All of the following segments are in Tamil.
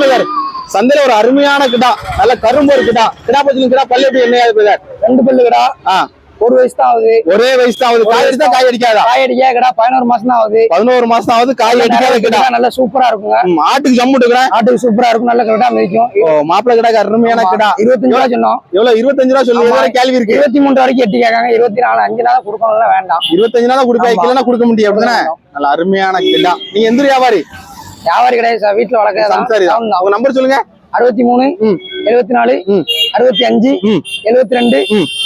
பிரதர் சந்தையில ஒரு அருமையான கிடா நல்ல கரும்பு ஒரு கிடா. கிடா பத்தி கிடா பல்லு எப்படி என்ன பிரதர் ரெண்டு பல்லு கடா. ஒரு வயசு தான் ஆகுது. ஒரே வயசு தான் ஆகுது. காய் அடிச்சா காய் அடிக்காதா? காய் அடிக்க கடா. பதினோரு மாசம் தான் ஆகுது. பதினோரு மாசம் ஆகுது காய் அடிக்காத கிடா. நல்லா சூப்பரா இருக்குங்க. ம், ஆட்டுக்கு ஜம்மு இருக்கிறேன் ஆட்டுக்கு சூப்பரா இருக்கும் நல்ல கடா மிதிக்கும் ஓ மாப்பிள்ளை கிடா அருமையான கிடா. இருபத்தஞ்சு ரூபா சொன்னோம். எவ்வளவு இருபத்தஞ்சு ரூபா சொல்லி கேள்வி இருக்கு. இருபத்தி மூணு வரைக்கும் எட்டி கேட்காங்க. இருபத்தி நாலு அஞ்சு நாள் கொடுக்கணும்லாம் வேண்டாம். இருபத்தஞ்சு நாள் கொடுக்க. வைக்கலன்னா கொடுக்க முடியும் அப்படிதானே? நல்ல அருமையான கிடா. நீங்க எந்த வியாபாரி? வியாபாரி கிடையாது சார். வீட்டுல. வளர்க்கறதா அவங்க நம்பர் சொல்லுங்க. அறுபத்தி மூணு. எழுபத்தி நாலு. அறுபத்தி அஞ்சு. எழுபத்தி ரெண்டு.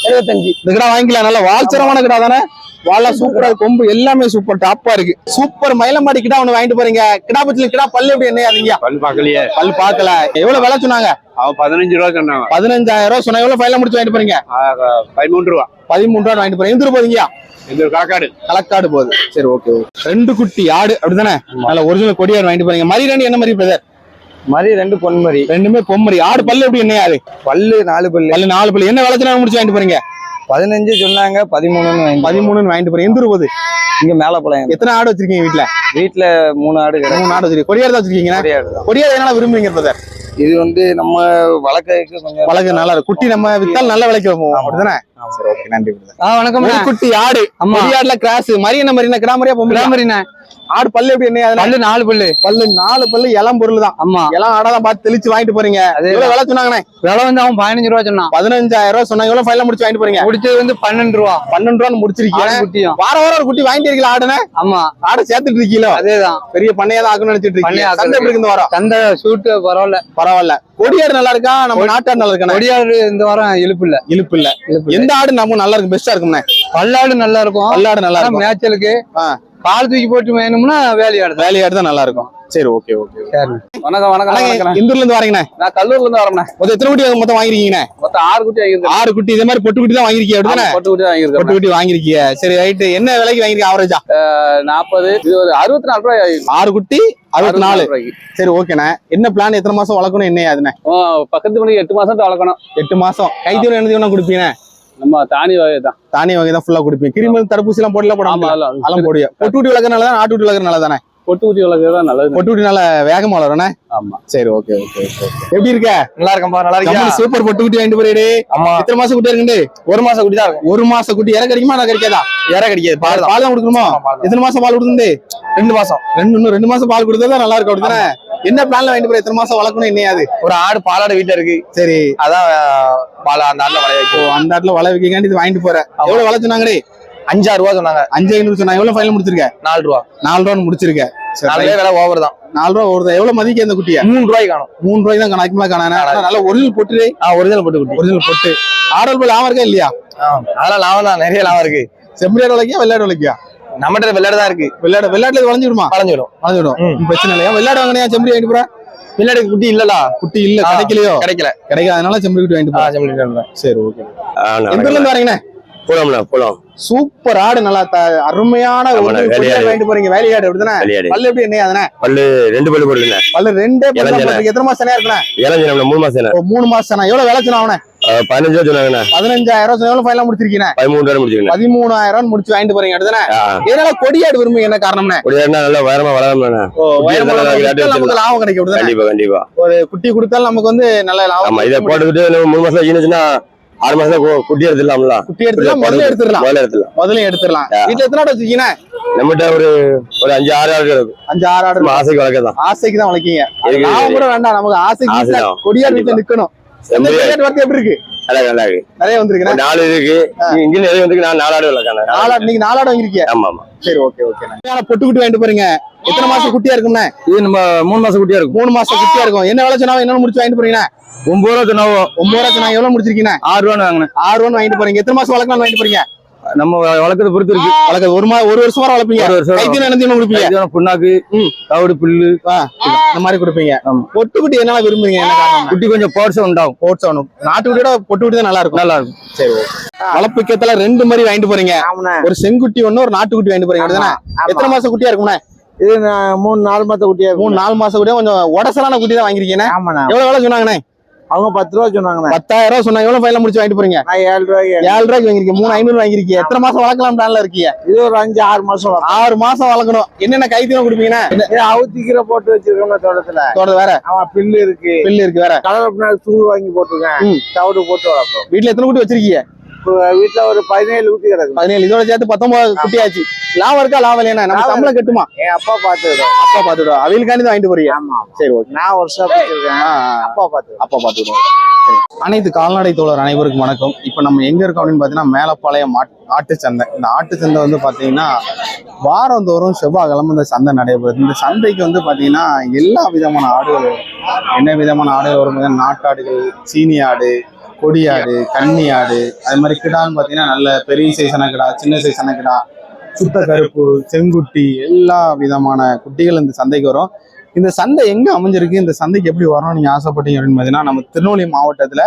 எழுபத்தஞ்சு இந்த கிடா வாங்கிக்கலாம். நல்ல வால்சரமான கிடா தானே? வாழலாம் சூப்பரா. கொம்பு எல்லாமே சூப்பர். டாப்பா இருக்கு. சூப்பர். மயிலமாடி கிடா ஒண்ணு வாங்கிட்டு போறீங்க. கிடா பத்தில கிடா பல்லு எப்படி என்ன நீங்க பல் பார்க்கலையே. பல் பார்க்கல. எவ்வளவு விலை சொன்னாங்க? அவன் பதினஞ்சு ரூபா சொன்னாங்க. பதினஞ்சாயிரம் ரூபாய் சொன்னா எவ்வளவு ஃபைனல் முடிச்சு வாங்கிட்டு போறீங்க? பதிமூன்று ரூபா. பதிமூணு ரூபாய் வாங்கிட்டு போறீங்க. எந்திர போறீங்க? காக்காடு? களக்காடு போகுது சரி ஓகே ரெண்டு குட்டி ஆடு அப்படிதானே நல்ல ஒரிஜினல் கொடியாடு வாங்கிட்டு போறீங்க. மரி ரெண்டு என்ன மாதிரி பிரதர் மாதிரி ரெண்டு பொன்மரி. ரெண்டுமே பொம்மரி ஆடு பல்லு எப்படி என்ன ஆடு? பல்லு நாலு பல்லு. பல்லு நாலு பல்லு. என்ன விளைச்சனா முடிச்சு வாங்கிட்டு போறீங்க? பதினஞ்சு சொன்னாங்க பதிமூணுன்னு பதிமூணுன்னு வாங்கிட்டு போறீங்க. எந்திர போகுது? இங்க மேலப்பாளையம் எத்தனை ஆடு வச்சிருக்கீங்க வீட்டுல வீட்டுல மூணு ஆடு மூணு ஆடு வச்சிருக்கீங்க. கொடியாடு தான் வச்சிருக்கீங்க கிடையாது கொடியாடு என்ன விரும்புறீங்க பிரதர் இது வந்து நம்ம வழக்கத்துக்கு கொஞ்சம் வழக்கு நல்லா இருக்கு குட்டி நம்ம வித்தால் நல்ல விலைக்கு போவோம் அப்படிதானே? சரி ஓகே. நன்றி. ஆ வணக்கம் குட்டி ஆடு. ஆமா. கொடியாடுல கிராஸ். மரி என்ன மரி கிராமரியா பொம்பளை கிராமரிண்ணே ஆடு பல்லு எப்படி என்ன பல்லு நாலு பல்லு. பல்லு நாலு பல்லு இளம் பொருள் தான் ஆமா. இளம் ஆடாதான் பார்த்து தெளிச்சு வாங்கிட்டு போறீங்க. எவ்வளவு விலை சொன்னாங்கண்ணே. விலை வந்து அவன் பதினஞ்சு ரூபா சொன்னான். பதினஞ்சாயிரம் ரூபாய் சொன்னாங்க. எவ்வளவு ஃபைனல் முடிச்சு வாங்கிட்டு போறீங்க. முடிச்சது வந்து பன்னெண்டு ரூபா. பன்னெண்டு ரூபான்னு முடிச்சிருக்கீங்க. குட்டியும். வார வாரம் ஒரு குட்டி வாங்கிட்டு இருக்கீங்களா ஆடுனே ஆமா. ஆடை சேர்த்துட்டு இருக்கீங்களோ? அதேதான் பெரிய பண்ணையா தான் ஆக்கணும்னு நினைச்சிட்டு இருக்கீங்க. சந்தை எப்படி இருக்கு இந்த வாரம்? சந்தை சூட்டு பரவாயில்ல. பரவாயில்ல. கொடியாடு நல்லா இருக்கா? நம்ம நாட்டாடு நல்லா இருக்கானே கொடியாடு இந்த வாரம் இழுப்பு இல்ல. இழுப்பு இல்ல. எந்த ஆடு நம்ம நல்லா இருக்கு பெஸ்டா இருக்கும்ண்ணே. பல்லாடு நல்லா இருக்கும். பல்லாடு நல்லா இருக்கும். மேய்ச்சலுக்கு பால் தூக்கி போட்டு வேணும்னா வேலையாடு வேலையாடு தான் நல்லா இருக்கும் சரி ஓகே ஓகே சரி. வணக்கம் வணக்கம் இந்தூர்ல இருந்து வரீங்கண்ணே. நான் கல்லூர்ல இருந்து வரேன் மொத்தம் எத்தனை குட்டி மொத்தம் வாங்கிருக்கீங்கண்ணே மொத்தம் ஆறு குட்டி வாங்கியிருக்கேன். ஆறு குட்டி இதே மாதிரி பொட்டு குட்டி தான் வாங்கிருக்கீங்க அப்படிதானே? பொட்டு குட்டி பொட்டு வாங்கியிருக்கேன். குட்டி வாங்கிருக்கீங்க சரி ரைட்டு. என்ன விலைக்கு வாங்கிருக்கீங்க ஆவரேஜா நாற்பது இது ஒரு அறுபத்தி நாலு ரூபாய். ஆறு குட்டி அறுபத்தி நாலு ரூபாய்க்கு. சரி ஓகேண்ணே. என்ன பிளான் எத்தனை மாசம் வளர்க்கணும் என்ன அதுண்ணே? பக்கத்து மணிக்கு எட்டு மாசம் வளர்க்கணும். எட்டு மாசம். கைத்தீவனம் என்ன தீவனம் கொடுப்பீங்க நம்ம தானி வகை தான் தானிய வகை தான் ஃபுல்லா கொடுப்பீங்க. கிருமி தடுப்பூசி எல்லாம் போடல போட ஆமா மாட்டீங்களா? அதெல்லாம் அதெல்லாம் போடுவீங்க. பொட்டு குட்டி வளர்க்கறனால தான்? ஆட்டு குட்டி வளர்க்கறனால தானே? பொட்டு குட்டி வளர்க்கறது தான் நல்லது பொட்டு குட்டி நல்லா வேகமா வளரணே ஆமா. சரி ஓகே ஓகே ஓகே எப்படி இருக்க? நல்லா இருக்கம்பா நல்லா கம்பெனி சூப்பர் பொட்டு குட்டி வாங்கிட்டு போறீடு ஆமா. எத்தனை மாசம் குட்டி இருக்குண்டு ஒரு மாசம் குட்டி தான் ஒரு மாசம் குட்டி. இற கிடைக்குமா நான் கிடைக்காதா இற கிடைக்காது பால் பால் தான் கொடுக்கணுமா? தான். எத்தனை மாசம் பால் கொடுக்குண்டு ரெண்டு மாசம். ரெண்டு இன்னும் ரெண்டு மாசம் பால் கொடுத்தா தான் நல்லா இருக்கும் அப்படிதானே என்ன பிளான்ல வாங்கிட்டு போற? எத்தனை மாசம் வளர்க்கணும் என்னையாது ஒரு ஆடு பாலாடு வீட்டுல இருக்கு. சரி. அதான் பால் அந்த ஆடுல வளைய ஓ அந்த இடத்துல வள வைக்காண்டி இது வாங்கிட்டு போற. எவ்வளவு வள சொன்னாங்கடே? அஞ்சாறு ரூபா சொன்னாங்க. அஞ்சு ஐநூறு சொன்னாங்க எவ்வளவு ஃபைனல் முடிச்சிருக்க? நாலு ரூபா. நாலு ரூபா முடிச்சிருக்க. சரி, நாலு right. விலை ஓவர் தான். நாலு ரூபா ஒரு எவ்வளவு மதிக்க அந்த குட்டிய? மூணு ரூபாய்க்கு காணும். மூணு ரூபாய்க்கு தான் கணக்குமா ஆனா நல்ல ஒரிஜினல் பொட்டு ஆ ஒரிஜினல் போட்டு குட்டி. ஒரிஜினல் பொட்டு. ஆடல் போல் லாபம் இருக்கா இல்லையா? அதெல்லாம் லாபம் தான். நிறைய லாபம் இருக்கு. செம்மறியாடு வளைக்கியா வெள்ளாடு வளைக்கியா நம்மகிட்ட விளையாடு தான் இருக்கு. வெள்ளாடு வெள்ளாட்டுல இது வளைஞ்சிடுமா வளைஞ்சிடும் வளைஞ்சிடும் பிரச்சனை இல்லையா? வெள்ளாடு வாங்கினியா செம்மறி வாங்கிட்டு போற? விளையாடு குட்டி இல்லடா. குட்டி இல்ல. கிடைக்கலையோ? கிடைக்கல. கிடைக்காதனால செம்மறி குட்டி வாங்கிட்டு போற. செம்மறி விளையாடு. சரி ஓகே எந்த ஊர்ல இருந்து வரீங்கண்ணே புலம்ண்ணா புலம். சூப்பர் ஆடு நல்லா அருமையான. வாங்கிட்டு போறீங்க. வேலையாடு அப்படிதானே வெளியாடு பல்லு எப்படி என்ன அதுனே? பல்லு ரெண்டு பல்லு போடுதுண்ணே பல்லு ரெண்டே பல்லு. எத்தனை மாசம் இருக்குண்ணே மூணு மாசம் மூணு மாசம் எவ்வளவு விலை சொன்னா அவனே பதினஞ்சு சொன்னாங்கண்ணே. பதினஞ்சாயிரம் எவ்வளவு ஃபைனல் முடிச்சிருக்கீங்க. பதிமூணு ரூபா முடிச்சுக்கண்ணே பதிமூணாயிரம் முடிச்சு வாங்கிட்டு போறீங்க ஆ. இதனால கொடியாடு விரும்புங்க என்ன காரணம்னே? குடியாருன்னா நல்லா உயரமா வளரணும்ண்ணே. நமக்கு லாபம் கிடைக்கும் கண்டிப்பா கண்டிப்பா. ஒரு குட்டி கொடுத்தாலும் நமக்கு வந்து நல்ல லாபம் இதை போட்டுக்கிட்டு மூணு மாசம் ஈனுச்சுன்னா ஆறு மாசம் குட்டி எடுத்துடலாம்ல. குட்டி எடுத்துலாம் முதல்ல எடுத்துடலாம். முதல்ல எடுத்துடலாம். முதல்ல எடுத்துடலாம். வீட்டுல எத்தனை ஆடு வச்சிருக்கீங்க? நம்மகிட்ட ஒரு ஒரு அஞ்சு ஆறு ஆடு அஞ்சு ஆறு ஆடு ஆசைக்கு வளர்க்கதான் ஆசைக்கு தான் வளர்க்கீங்க. லாபம் கூட வேண்டாம் நமக்கு ஆசைக்கு. கொடியாடு வீட்டுல நிக்கணும். எப்படி இருக்கு? நல்லா நல்லா இருக்கு நிறைய வந்திருக்கேன் ஒரு நாலு இருக்கு. இங்க நிறைய நான் நாலு ஆடு வளர்க்கறேன் நாலாடு நீங்க நாலாடு வாங்கிருக்கீங்க ஆமா ஆமா. சரி ஓகே ஓகே பொட்டு குட்டி வாங்கிட்டு போறீங்க. எத்தனை மாசம் குட்டியா இருக்கும்ண்ணே இது நம்ம மூணு மாசம் குட்டியா இருக்கும். மூணு மாசம் குட்டியா இருக்கும். என்ன வேலை சொன்னா என்ன முடிச்சு வாங்கிட்டு போறீங்க? ஒன்பது ரூபா சொன்னாவோ? ஒன்பது ரூபாய்க்கு நான் எவ்வளவு முடிச்சிருக்கீங்க? ஆறு ரூபான்னு வாங்கினேன். ஆறு ரூபா வாங்கிட்டு போறீங்க. எத்தனை மாசம் வளர்க்கலாம் வாங்கிட்டு போறீங்க? நம்ம வளர்க்கறத பொறுத்து இருக்கு. வளர்க்க ஒரு மா ஒரு வருஷம் வரை வளர்ப்பீங்க. ஒரு வருஷம் என்ன கொடுப்பீங்க. புண்ணாக்கு. தவிடு புல்லு இந்த மாதிரி கொடுப்பீங்க. ஆமா. பொட்டு குட்டி என்ன விரும்புறீங்க குட்டி கொஞ்சம் பவர்ஸா உண்டாகும் போட்ஸ் ஆகணும் நாட்டு குட்டியோட பொட்டு குட்டி தான் நல்லா இருக்கும் நல்லா இருக்கும் சரி வளர்ப்புக்கத்துல ரெண்டு மாதிரி வாங்கிட்டு போறீங்க. ஒரு செங்குட்டி ஒண்ணு ஒரு நாட்டுக்குட்டி வாங்கிட்டு போறீங்க. எத்தனை மாசம் குட்டியா இருக்கும்ண்ணே? இது மூணு நாலு மாசம் குட்டியா மூணு நாலு மாசம் குட்டியா கொஞ்சம் உடசலான குட்டி தான் வாங்கிருக்கீங்க எவ்வளவு வேலை சொன்னாங்கண்ணே? அவங்க பத்து ரூபா சொன்னாங்கண்ணே. பத்தாயிரம் ரூபாய் சொன்னா எவ்வளவு ஃபைனல் முடிச்சு வாங்கிட்டு போறீங்க? நான் ஏழு ரூபாய்க்கு ஏழு. ரூபாய்க்கு வாங்கிருக்கீங்க மூணு ஐநூறு வாங்கிருக்கீங்க எத்தனை மாசம் வளர்க்கலாம் பிளான்ல இருக்கீங்க? இது ஒரு அஞ்சு ஆறு மாசம் ஆறு மாசம் வளர்க்கணும். என்னென்ன கைத்தீனம் கொடுப்பீங்கன்னா அவுத்திக்கிற போட்டு வச்சிருக்கோம் தோட்டத்துல. தோட்டத்து வேற? அவன் பில்லு இருக்கு. பில்லு இருக்கு வேற. கடலை பின்னாடி தூள் வாங்கி போட்டிருக்கேன். தவிடு போட்டு வளர்ப்போம். வீட்டுல எத்தனை குட்டி வச்சிருக்கீங்க? வீட்டுல ஒரு பதினேழு ஊத்தி கிடக்கு. பதினேழு இதோட சேர்த்து பத்தொன்பது குட்டியாச்சு. லாபம் இருக்கா லாபம் இல்லையா நம்ம சம்பளம் கட்டுமா? என் அப்பா பாத்துக்கிட்டோம் அப்பா பாத்துடுவோம் அவங்களுக்காண்டி தான் வாங்கிட்டு போறீங்க? ஆமா சரி ஓகே. நான் வருஷம் வச்சிருக்கேன். அப்பா பாத்து அப்பா பாத்துக்கிடுவோம் சரி. அனைத்து கால்நடை தோழர் அனைவருக்கும் வணக்கம். இப்போ நம்ம எங்க இருக்கோம் அப்படின்னு பார்த்தீங்கன்னா மேலப்பாளையம் ஆட்- ஆட்டு சந்தை. இந்த ஆட்டு சந்தை வந்து பார்த்தீங்கன்னா வாரந்தோறும் செவ்வாய்க்கிழமை இந்த சந்தை நடைபெறுது. இந்த சந்தைக்கு வந்து பார்த்தீங்கன்னா எல்லா விதமான ஆடுகள் என்ன விதமான ஆடுகள் வரும் நாட்டாடுகள் சீனி ஆடு கொடி ஆடு கன்னி ஆடு அது மாதிரி கிடான்னு பார்த்தீங்கன்னா நல்ல பெரிய சைஸான கிடா சின்ன சைஸான கிடா சுத்த கருப்பு செங்குட்டி எல்லா விதமான குட்டிகள் இந்த சந்தைக்கு வரும். இந்த சந்தை எங்கே அமைஞ்சிருக்கு இந்த சந்தைக்கு எப்படி வரணும்னு நீங்கள் ஆசைப்பட்டீங்க அப்படின்னு பார்த்தீங்கன்னா நம்ம திருநெல்வேலி மாவட்டத்தில்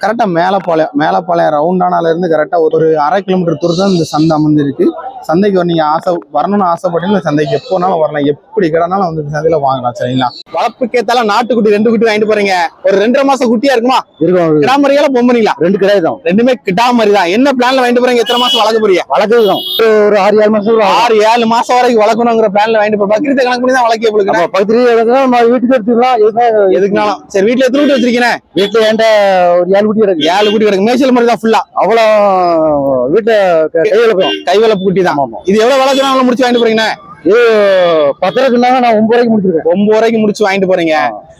கரெக்டாக மேலப்பாளையம் மேலப்பாளையம் ரவுண்டானாலேருந்து கரெக்டாக ஒரு அரை கிலோமீட்டர் தூரம் தான் இந்த சந்தை அமைஞ்சிருக்கு. சந்தைக்கு வர நீங்க ஆசை வரணும்னு ஆசைப்பட்டீங்கன்னா சந்தைக்கு எப்போனாலும் வரலாம். எப்படி கிடனாலும் வந்து சந்தையில வாங்கலாம் சரிங்களா? வளர்ப்புக்கேத்தால நாட்டுக்குட்டி ரெண்டு குட்டி வாங்கிட்டு போறீங்க. ஒரு ரெண்டரை மாசம் குட்டியா இருக்குமா? இருக்கும் கிடாமரியால பொம்பனிங்களா? ரெண்டு தான் ரெண்டுமே கிடாமரி தான் என்ன பிளான்ல வாங்கிட்டு போறீங்க? எத்தனை மாசம் வளர்க்க போறீங்க? வளர்க்குறது தான் ஒரு ஆறு ஏழு மாசம். ஆறு ஏழு மாசம் வரைக்கும் வளர்க்கணுங்கிற பிளான்ல வாங்கிட்டு போய் பக்கிரத்தை கணக்கு பண்ணி தான் வளர்க்க அப்ப பக்கத்துலயே கிடக்குன்னா நம்ம வீட்டுக்கு எடுத்துக்கலாம். எதுக்குனாலும். சரி வீட்டுல எத்தனை குட்டி வச்சிருக்கீங்க? வீட்டுல என்கிட்ட ஒரு ஏழு குட்டி கிடக்கு. ஏழு குட்டி கிடக்கு. மேய்ச்சல் மாதிரி தான் ஃபுல்லா அவ்வளோ வீட்டுல க- கை வளர்க்கும் கை வளர்ப்பு குட்டி தான். இது எவ்வளவு வளர்க்கணும் முடிச்சு வாங்கிட்டு போறீங்க இது பத்து ரூபாய்க்கு இருந்தாங்க நான் ஒன்பது ரூபாய்க்கு முடிச்சிருக்கேன். ஒன்பது வரைக்கும் முடிச்சு வாங்கிட்டு போறீங்க.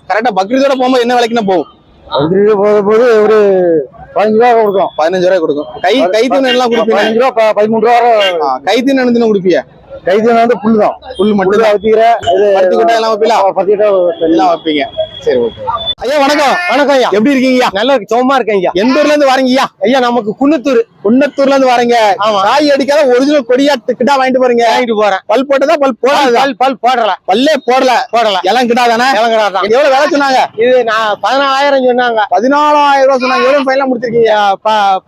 கரெக்டா பக்ரீதோட போகும்போது என்ன விலைக்குன்னா போகும்? பத்து ரூபா போத போது ஒரு பதினஞ்சு ரூபா கொடுக்கும் பதினஞ்சு ரூபாய் கொடுக்கும் கை கைத்தீவனம் எல்லாம் கொடுப்பீங்க? பதினஞ்சு ரூபா பதிமூணு ரூபா என்ன கொடுப்பீங்க? கைது வந்து புல்லு தான் புல் மட்டும் புல்லு வச்சுக்கிற இது பருத்தி கொட்டை எல்லாம் வைப்பீங்களா பத்து கிட்ட எல்லாம் வைப்பீங்க. சரி ஓகே. ஐயா வணக்கம். வணக்கம் ஐயா. எப்படி இருக்கீங்க நல்லா இருக்கு. சும்மா இருக்கேன் ஐயா. எந்த ஊர்ல இருந்து வரீங்கய்யா ஐயா? நமக்கு குன்னத்தூர். குன்னத்தூர்ல இருந்து வரீங்க. காய் அடிக்காத ஒரிஜினல் கொடியாட்டு கிட்டா வாங்கிட்டு போறீங்க. வாங்கிட்டு போறேன். பல் போட்டதா பல் போடாதா பல் பல் போடல. பல்லே போடல. போடல. எல்லாம் கிட்டா தானே இளங்கடா எவ்வளவு வேலை சொன்னாங்க? இது நான் பதினாலாயிரம் சொன்னாங்க. பதினாலாயிரம் ரூபாய் சொன்னாங்க. எவ்வளவு ஃபைனலா முடிச்சிருக்கீங்க?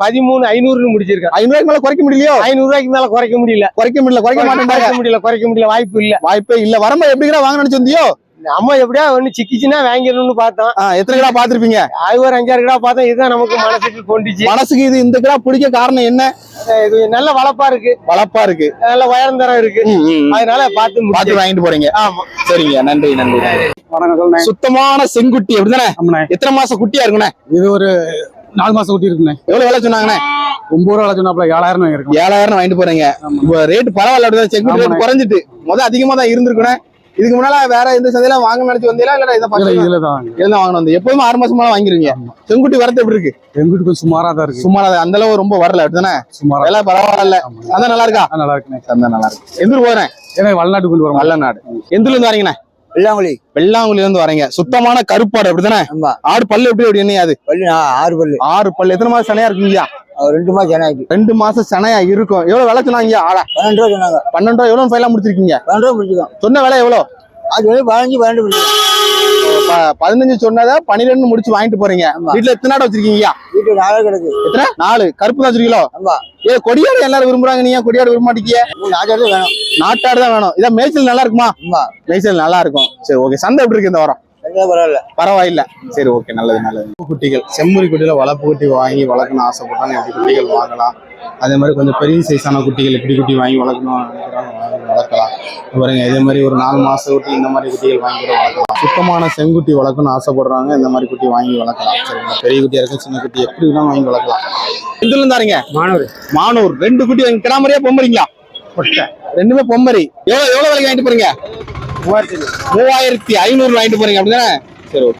பதிமூணு ஐநூறுன்னு முடிச்சிருக்கேன். ஐநூறு ரூபாய்க்கு மேல குறைக்க முடியலையோ? ஐநூறு ரூபாய்க்கு மேல குறைக்க முடியல. குறைக்க முடியல. குறைக்க மாட்டேன் குறைக்க முடியல குறைக்க முடியல வாய்ப்பு இல்ல. வாய்ப்பே இல்ல. வரம்பு எப்படி கிடா வாங்க நினைச்சு வந்தியோ? நம்ம எப்படியா ஒண்ணு சிக்கிச்சுன்னா வாங்கிடணும்னு பார்த்தோம். ஆ, எத்தனை கிடா பாத்திருப்பீங்க அது ஒரு அஞ்சாறு கிடா பார்த்தோம். இதுதான் நமக்கு மனசுக்கு கொண்டுச்சு. மனசுக்கு இது இந்த கிடா பிடிக்க காரணம் என்ன? இது நல்ல வளப்பா இருக்கு. வளப்பா இருக்கு. நல்ல உயரம் தரம் இருக்கு. அதனால பார்த்து பாத்து முடிச்சு வாங்கிட்டு போறீங்க. ஆமா. சரிங்க நன்றி நன்றி. வணக்கம் சுத்தமான செங்குட்டி அப்படிதானே எத்தனை மாசம் குட்டியா இருக்குண்ணே? இது ஒரு நாலு மாசம் குட்டி இருக்குண்ணே எவ்வளவு வேலை சொன்னாங்கண்ணே? ஒன்பது ரூபா சொன்னாப்ல ஏழாயிரம் வாங்கிருக்கோம் ஏழாயிரம் வாங்கிட்டு போறீங்க. இப்போ ரேட் பரவாயில்ல அப்படிதான். செங்குட்டி ரேட். குறைஞ்சிட்டு. முதல் அதிகமா தான் இருந்திருக்குண்ணே. இதுக்கு முன்னால வேற எந்த சந்தையில வாங்க நினைச்சு வந்தீங்களா? இல்ல இதை இதுல தான் இதுல வாங்கணும். வந்து எப்போதுமே ஆறு மாசம் மேல வாங்கிருவீங்க. செங்குட்டி வரது எப்படி இருக்கு? எங்க வீட்டு கொஞ்சம் சுமாரா தான் இருக்கு. சும்மா அந்த அளவு ரொம்ப வரல அப்படிதானே? சுமாரா. விலை பரவாயில்ல. சந்தை நல்லா இருக்கா? நல்லா சந்தை நல்லா இருக்கு. எந்த ஊர் போறேன்? ஏன்னா வளநாட்டு கொண்டு வரோம் வல்லநாடு. எந்த ஊர்ல இருந்து வரீங்கண்ணே? வெள்ளாங்குழி. வெள்ளாங்குழில இருந்து வரீங்க. சுத்தமான கருப்பாடு அப்படிதானே ஆமா. ஆடு பல்லு எப்படி எப்படி என்ன அது ஆ, ஆறு பல்லு. ஆறு பல்லு. எத்தனை மாசம் சனையா இருக்குங்கய்யா? அது ரெண்டு மாசம் ஜனாயிட்டு ரெண்டு மாசம் சனையா இருக்கும். எவ்வளவு விலை சொன்னாங்க ஆடா பன்னெண்டு ரூபா சொன்னாங்க. பன்னெண்டு ரூபா எவ்வளவு ஃபைனலா முடிச்சிருக்கீங்க? பன்னெண்டு ரூபா முடிச்சுக்கோம் சொன்ன விலை எவ்வளவு? அது வந்து பதினஞ்சு பன்னெண்டு முடிச்சுக்கோம் ப- பதினஞ்சு சொன்னதை பன்னிரெண்டு முடிச்சு வாங்கிட்டு போறீங்க. வீட்டுல எத்தனை ஆடு வச்சிருக்கீங்க? வீட்டு நாளே கிடக்கு. எத்தனை? நாலு. கருப்பு தான் வச்சிருக்கீங்களோ? ஏ கொடியாடு எல்லாரும் விரும்புறாங்க. நீங்க கொடியாடு விரும்ப மாட்டீங்க? நாட்டாடு வேணும். நாட்டாடு தான் வேணும். இதான் மேய்ச்சல் நல்லா இருக்குமா? மேய்ச்சல் நல்லா இருக்கும். சரி ஓகே. சந்தை எப்படி இருக்கு இந்த வாரம்? பரவாயில்ல. பரவாயில்ல. சரி ஓகே நல்லது நல்லது. குட்டிகள். செம்மறி குட்டியில வளர்ப்பு குட்டி வாங்கி வளர்க்கணும் ஆசைப்பட்டாங்க எப்படி குட்டிகள் வாங்கலாம். அதே மாதிரி கொஞ்சம் பெரிய சைஸான குட்டிகள் எப்படி குட்டி வாங்கி வளர்க்கணும் வளர்க்கலாம். பாருங்க இதே மாதிரி ஒரு நாலு மாச குட்டி இந்த மாதிரி குட்டிகள் வாங்கி கூட வளர்க்கலாம். சுத்தமான செங்குட்டி வளர்க்கணும்னு ஆசைப்படுறாங்க. இந்த மாதிரி குட்டி வாங்கி வளர்க்கலாம். சரிங்களா பெரிய குட்டியா இருக்கும் சின்ன குட்டி எப்படி வேணாலும் வாங்கி வளர்க்கலாம். எதுல இருந்தாருங்க மாணவர் மானூர். ரெண்டு குட்டி வாங்கி கிடாமரியா பொம்மரிங்களா? ரெண்டுமே பொம்மரி. எவ்வளவு எவ்வளவு விலைக்கு வாங்கிட்டு போறீங்க? மூவாயிரத்தி ஐநூறு வாங்கிட்டு போறீங்க அப்படிதானே? சரி ஓகே.